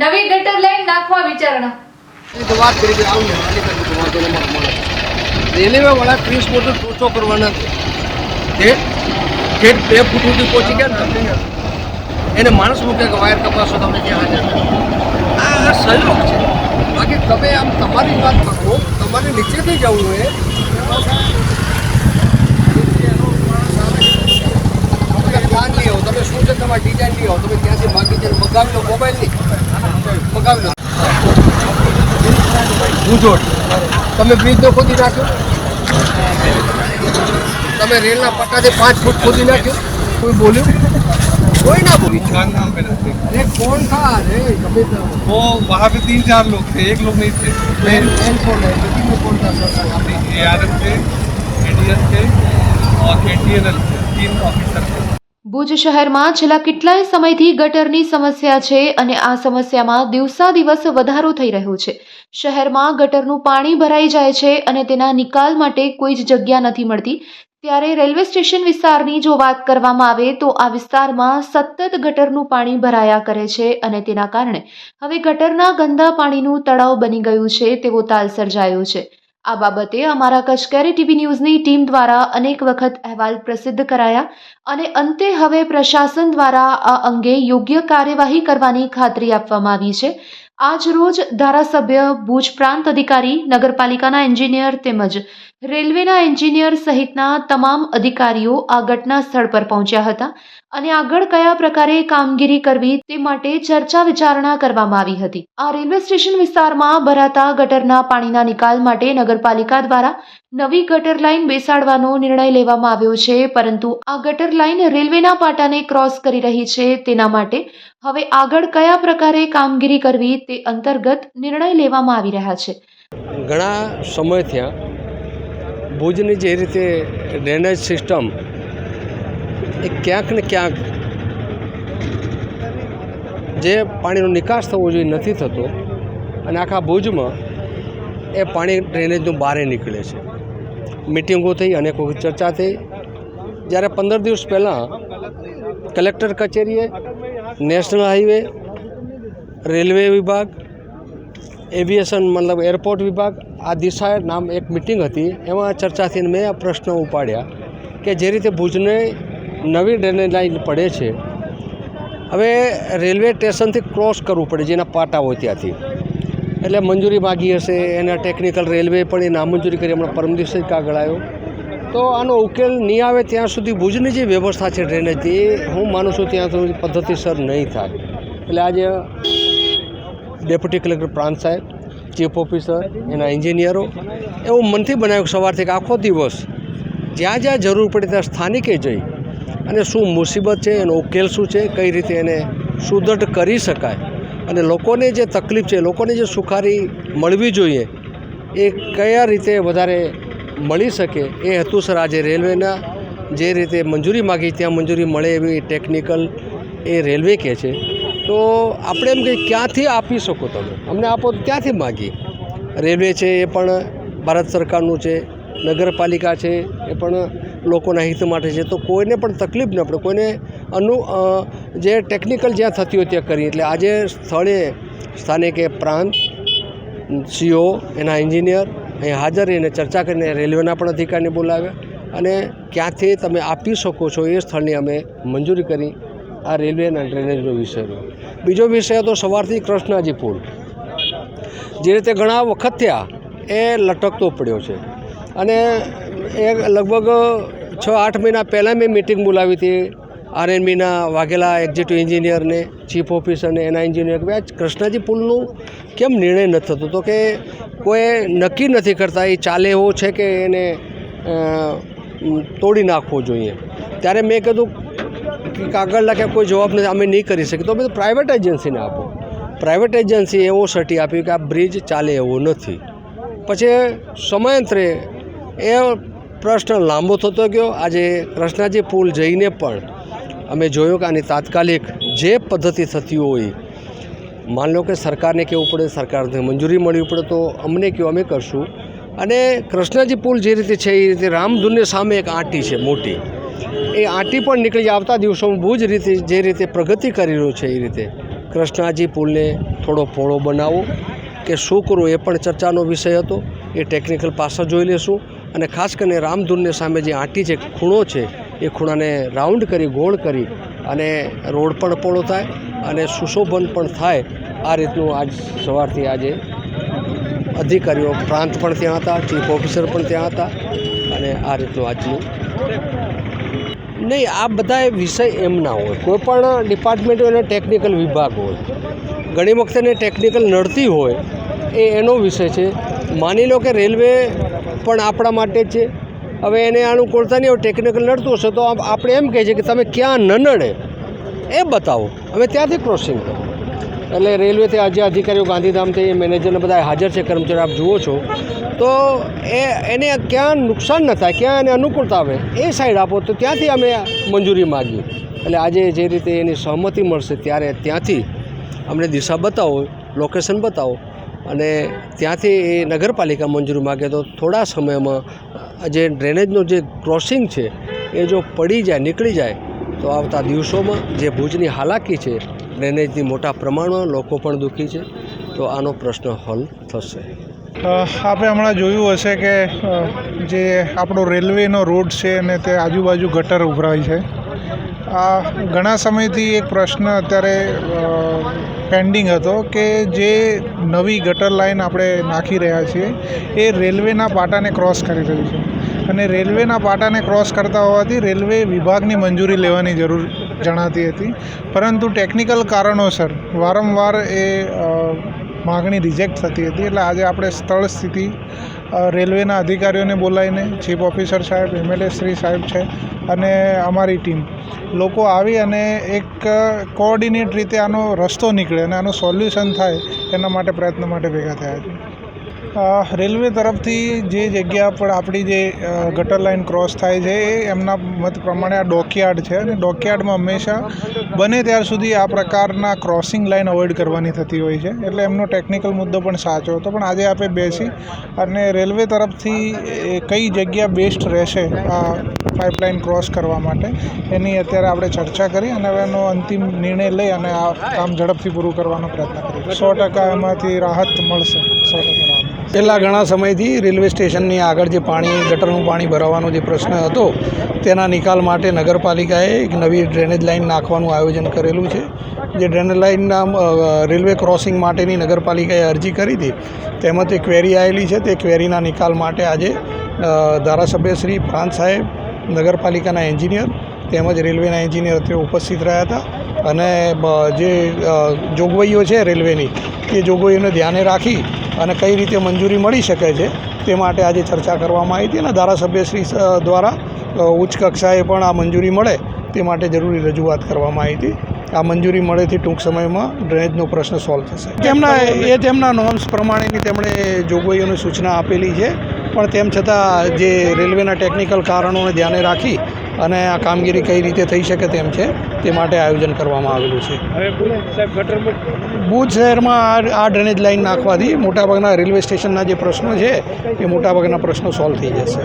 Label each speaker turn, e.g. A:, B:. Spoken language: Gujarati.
A: નવી ગટર લાઈન નાખવા વિચારણા.
B: રેલવે વાળા ત્રીસ ફૂટ ટોચો કરવાના છે. ઠેઠ બે ફૂટ સુધી પહોંચી ગયા એને માણસ મૂકે કે વાયર કપાસો તમે ત્યાં હાજર આ સહયોગ છે. બાકી તમે આમ તમારી વાત કરો તમારે નીચેથી જવું હોય. તમે શું છે તમારી ડિઝાઇન લઈ આવો તમે ત્યાંથી માગી જઈને મગાવી લો મોબાઈલ નહીં મગાવી લો ગુંજોટ તમે બ્રિજનો ખોદી નાખ્યો તમે રેલના પટ્ટાથી પાંચ ફૂટ ખોદી નાખ્યો કોઈ બોલ્યું કોઈ ના બોલ્યું
C: दुकान नाम पे रहते
B: અરે કોણ થા અરે કભી તો
C: वो वहाँ पे तीन चार लोग थे एक लोग नहीं थे
B: મેન મેન કોણ હે મીટિંગ में कौन था सरकार आपने
C: ए आर एफ थे एडीएस थे और के टी एन एल थे तीन ऑफिसर थे
D: ભુજ શહેરમાં છેલ્લા કેટલાય સમયથી ગટરની સમસ્યા છે અને આ સમસ્યામાં દિવસા દિવસ વધારો થઈ રહ્યો છે. શહેરમાં ગટરનું પાણી ભરાઈ જાય છે અને તેના નિકાલ માટે કોઈ જ જગ્યા નથી મળતી. ત્યારે રેલવે સ્ટેશન વિસ્તારની જો વાત કરવામાં આવે તો આ વિસ્તારમાં સતત ગટરનું પાણી ભરાયા કરે છે અને તેના કારણે હવે ગટરના ગંદા પાણીનું તળાવ બની ગયું છે તેવો તાલ સર્જાયો છે. આ બાબતે અમારા કચકેરી ટીવી ન્યૂઝની ટીમ દ્વારા અનેક વખત અહેવાલ પ્રસિદ્ધ કરાયા અને અંતે હવે પ્રશાસન દ્વારા આ અંગે યોગ્ય કાર્યવાહી કરવાની ખાતરી આપવામાં આવી છે. આજ રોજ ધારાસભ્ય ભુજ પ્રાંત અધિકારી, નગરપાલિકાના એન્જિનિયર તેમજ રેલવેના એન્જિનિયર સહિતના તમામ અધિકારીઓ આ ઘટના સ્થળ પર પહોંચ્યા હતા અને આગળ કયા પ્રકારે કામગીરી કરવી તે માટે ચર્ચા વિચારણા કરવામાં આવી હતી. આ રેલવે સ્ટેશન વિસ્તારમાં ભરાતા ગટરના પાણીના નિકાલ માટે નગરપાલિકા દ્વારા નવી ગટર લાઇન બેસાડવાનો નિર્ણય લેવામાં આવ્યો છે, પરંતુ આ ગટર લાઇન રેલવેના પાટાને ક્રોસ કરી રહી છે, તેના માટે હવે આગળ કયા પ્રકારે કામગીરી કરવી તે અંતર્ગત નિર્ણય લેવામાં આવી રહ્યા છે.
B: ઘણા સમય થયા ભુજની જે રીતે ડ્રેનેજ સિસ્ટમ, એ ક્યાંક ને ક્યાંક જે પાણીનો નિકાસ થવો જોઈએ નથી થતો, અને આખા ભુજમાં એ પાણી ડ્રેનેજનું બહારે નીકળે છે. મિટિંગો થઈ, અનેક વખત ચર્ચા થઈ. જ્યારે પંદર દિવસ પહેલાં કલેક્ટર કચેરીએ, નેશનલ હાઈવે, રેલવે વિભાગ એવિએશન મતલબ એરપોર્ટ વિભાગ આ દિશાએ નામ એક મિટિંગ હતી. એમાં ચર્ચા થઈને મેં આ પ્રશ્ન ઉપાડ્યા કે જે રીતે ભુજને નવી ડ્રેનેજ લાઇન પડે છે. હવે રેલવે સ્ટેશનથી ક્રોસ કરવું પડે જેના પાટા હોય ત્યાંથી. એટલે મંજૂરી માગી હશે, એના ટેકનિકલ રેલવે પણ એ નામંજૂરી કરી હમણાં પરમ દિવસે કાગળ આવ્યો. તો આનો ઉકેલ નહીં આવે ત્યાં સુધી ભુજની જે વ્યવસ્થા છે ડ્રેનેજની હું માનું છું ત્યાં સુધી પદ્ધતિસર નહીં થાય. એટલે આજે ડેપ્યુટી કલેક્ટર પ્રાંત સાહેબ, ચીફ ઓફિસર, એના એન્જિનિયરો એવું મનથી બનાવ્યું સવારથી આખો દિવસ જ્યાં જ્યાં જરૂર પડે ત્યાં સ્થાનિકે જઈ અને શું મુસીબત છે, એનો ઉકેલ શું છે, કઈ રીતે એને સુદૃઢ કરી શકાય અને લોકોને જે તકલીફ છે, લોકોને જે સુખારી મળવી જોઈએ, એ કયા રીતે વધારે મળી શકે, એ હેતુસર આજે રેલવેના જે રીતે મંજૂરી માગી, ત્યાં મંજૂરી મળે એવી ટેકનિકલ એ રેલવે કહે છે. તો આપણે એમ કે ક્યાંથી આપી શકો તમે? અમને આપો તો ક્યાંથી માગી રેલવે છે એ પણ ભારત સરકારનું છે, નગરપાલિકા છે એ પણ લોકોના હિત માટે છે. તો કોઈને પણ તકલીફ ન પડે. કોઈને અનુ જે ટેકનિકલ જ્યાં થતી હોય ત્યાં કરી એટલે આજે સ્થળે સ્થાનિકે પ્રાંત, સીઓ, એના એન્જિનિયર અહીં હાજર રહીને ચર્ચા કરીને રેલવેના પણ અધિકારીને બોલાવ્યા અને ક્યાંથી તમે આપી શકો છો એ સ્થળની અમે મંજૂરી કરી. આ રેલવેના ડ્રેનેજનો વિષયનો બીજો વિષય હતો સવારથી કૃષ્ણાજી પુલ. જે રીતે ઘણા વખત થયા, એ લટકતો પડ્યો છે. અને એ લગભગ છ આઠ મહિના પહેલાં મેં મિટિંગ બોલાવી હતી. આરએનબીના વાઘેલા એક્ઝિક્યુટિવ એન્જિનિયરને ચીફ ઓફિસરને એના એન્જિનિયર કે આ કૃષ્ણાજી પુલનું કેમ નિર્ણય નથી થતો? તો કે કોઈ નક્કી નથી કરતા, એ ચાલે એવો છે કે એને તોડી નાખવો જોઈએ. ત્યારે મેં કીધું કાગળ લખ્યા કોઈ જવાબ નથી અમે નહીં કરી શકીએ, તો અમે પ્રાઇવેટ એજન્સીને આપો. પ્રાઇવેટ એજન્સી એવો સર્ટી આપ્યું કે આ બ્રિજ ચાલે એવો નથી. પછી સમયાંતરે એ પ્રશ્ન લાંબો થતો ગયો. આજે કૃષ્ણાજી પુલ જઈને પણ અમે જોયું કે આની તાત્કાલિક જે પદ્ધતિ થતી હોય, માન લો કે સરકારને કહેવું પડે, સરકારને મંજૂરી મળવી પડે, તો અમને કહો અમે કરશું. અને કૃષ્ણજી પુલ જે રીતે છે એ રીતે રામધૂનની સામે એક આંટી છે મોટી. એ આંટી પણ નીકળી આવતા દિવસોમાં બહુ જ રીતે જે રીતે પ્રગતિ કરી રહ્યું છે એ રીતે. કૃષ્ણાજી પુલને થોડો પહોળો બનાવવો કે શું કરવું એ પણ ચર્ચાનો વિષય હતો. એ ટેકનિકલ પાસા જોઈ લેશું અને ખાસ કરીને રામધૂનને સામે જે આંટી છે ખૂણો છે એ ખૂણાને રાઉન્ડ કરી, ગોળ કરી અને રોડ પણ પહોળો થાય અને સુશોભન પણ થાય આ રીતનું આજ સવારથી આજે અધિકારીઓ પ્રાંત પણ ત્યાં હતા ચીફ ઓફિસર પણ ત્યાં હતા અને આ રીતનું આજનું નહીં, આ બધા વિષય એમ ના હોય. કોઈ પણ ડિપાર્ટમેન્ટ હોય અને ટેકનિકલ વિભાગ હોય, ઘણી વખતે એને ટેકનિકલ નડતી હોય, એ એનો વિષય છે. માની લો કે રેલવે પણ આપણા માટે જ છે. હવે એને અનુકૂળતા નહીં હોય ટેકનિકલ નડતું હશે તો આપણે એમ કહે છે કે તમે ક્યાં ન નડે એ બતાવો. અમે ત્યાંથી ક્રોસિંગ કરો એટલે રેલવેથી આજે અધિકારીઓ ગાંધીધામથી મેનેજરને બધા હાજર છે, કર્મચારીઓ આપ જુઓ છો. તો એ, એને ક્યાં નુકસાન ન થાય, ક્યાં એને અનુકૂળતા આવે, એ સાઈડ આપો, તો ત્યાંથી અમે મંજૂરી માગી એટલે આજે જે રીતે એની સહમતિ મળશે ત્યારે ત્યાંથી અમને દિશા બતાવો લોકેશન બતાવો, અને ત્યાંથી એ નગરપાલિકા મંજૂરી માગે તો થોડા સમયમાં, જે ડ્રેનેજનો જે ક્રોસિંગ છે, એ જો પડી જાય, નીકળી જાય, તો આવતા દિવસોમાં જે ભુજની હાલાકી છે ડ્રેનેજની મોટા પ્રમાણમાં લોકો પણ દુઃખી છે. તો આનો પ્રશ્ન હલ થશે.
E: આપણે હમણાં જોયું હશે કે જે આપણો રેલવેનો રોડ છે અને તે આજુબાજુ ગટર ઉભરાય છે. આ ઘણા સમયથી એક પ્રશ્ન અત્યારે પેન્ડિંગ હતો કે જે નવી ગટર લાઈન આપણે નાખી રહ્યા છીએ, એ રેલવેના પાટાને ક્રોસ કરી રહી છે. અને રેલવેના પાટાને ક્રોસ કરતા હોવાથી રેલવે વિભાગની મંજૂરી લેવાની જરૂર જણાતી હતી. પરંતુ ટેકનિકલ કારણોસર વારંવાર એ માગણી રિજેક્ટ થતી હતી. એટલે આજે આપણે સ્થળ સ્થિતિ રેલવેના અધિકારીઓને બોલાવીને ચીફ ઓફિસર સાહેબ એમએલએ શ્રી સાહેબ છે અને અમારી ટીમ લોકો આવી અને એક કોઓર્ડિનેટ રીતે આનો રસ્તો નીકળે અને આનું સોલ્યુશન થાય એના માટે પ્રયત્ન માટે ભેગા થયા છે. રેલવે તરફથી જે જગ્યા પર આપણી જે ગટર લાઈન ક્રોસ થાય છે, એ એમના મત પ્રમાણે આ ડોકયાર્ડ છે અને ડોકયાર્ડમાં હંમેશા બને ત્યાર સુધી આ પ્રકારના ક્રોસિંગ લાઇન અવોઇડ કરવાની થતી હોય છે. એટલે એમનો ટેકનિકલ મુદ્દો પણ સાચો હતો. પણ આજે આપણે બેસી અને રેલવે તરફથી કઈ જગ્યા બેસ્ટ રહેશે આ પાઇપલાઇન ક્રોસ કરવા માટે, એની અત્યારે આપણે ચર્ચા કરી અને એનો અંતિમ નિર્ણય લઈ અને આ કામ ઝડપથી પૂરું કરવાનો પ્રયત્ન કરીએ. સો ટકા એમાંથી રાહત મળશે. સો ટકા.
F: છેલ્લા ઘણા સમયથી રેલવે સ્ટેશનની આગળ જે પાણી, ગટરનું પાણી ભરાવાનો જે પ્રશ્ન હતો, તેના નિકાલ માટે નગરપાલિકાએ એક નવી ડ્રેનેજ લાઇન નાખવાનું આયોજન કરેલું છે. જે ડ્રેનેજ લાઇનના રેલવે ક્રોસિંગ માટેની નગરપાલિકાએ અરજી કરી હતી, તેમાં તે ક્વેરી આવેલી છે. તે ક્વેરીના નિકાલ માટે આજે ધારાસભ્ય શ્રી પ્રાંત સાહેબ, નગરપાલિકાના એન્જિનિયર તેમજ રેલવેના એન્જિનિયર તે ઉપસ્થિત રહ્યા હતા અને જે જોગવાઈઓ છે રેલવેની તે જોગવાઈઓને ધ્યાને રાખી અને કઈ રીતે મંજૂરી મળી શકે છે તે માટે આજે ચર્ચા કરવામાં આવી હતી અને ધારાસભ્યશ્રી દ્વારા ઉચ્ચ કક્ષાએ પણ આ મંજૂરી મળે તે માટે જરૂરી રજૂઆત કરવામાં આવી હતી. આ મંજૂરી મળેથી ટૂંક સમયમાં ડ્રેનેજનો પ્રશ્ન સોલ્વ થશે. તેમના, એ તેમના નોર્મ્સ પ્રમાણેની તેમણે જોગવાઈઓની સૂચના આપેલી છે, પણ તેમ છતાં જે રેલવેના ટેકનિકલ કારણોને ધ્યાને રાખી અને આ કામગીરી કઈ રીતે થઈ શકે તેમ છે તે માટે આયોજન કરવામાં આવેલું છે. ભુજ શહેરમાં આ ડ્રેનેજ લાઇન નાખવાથી મોટાભાગના રેલવે સ્ટેશનના જે પ્રશ્નો છે એ મોટાભાગના પ્રશ્નો સોલ્વ થઈ જશે.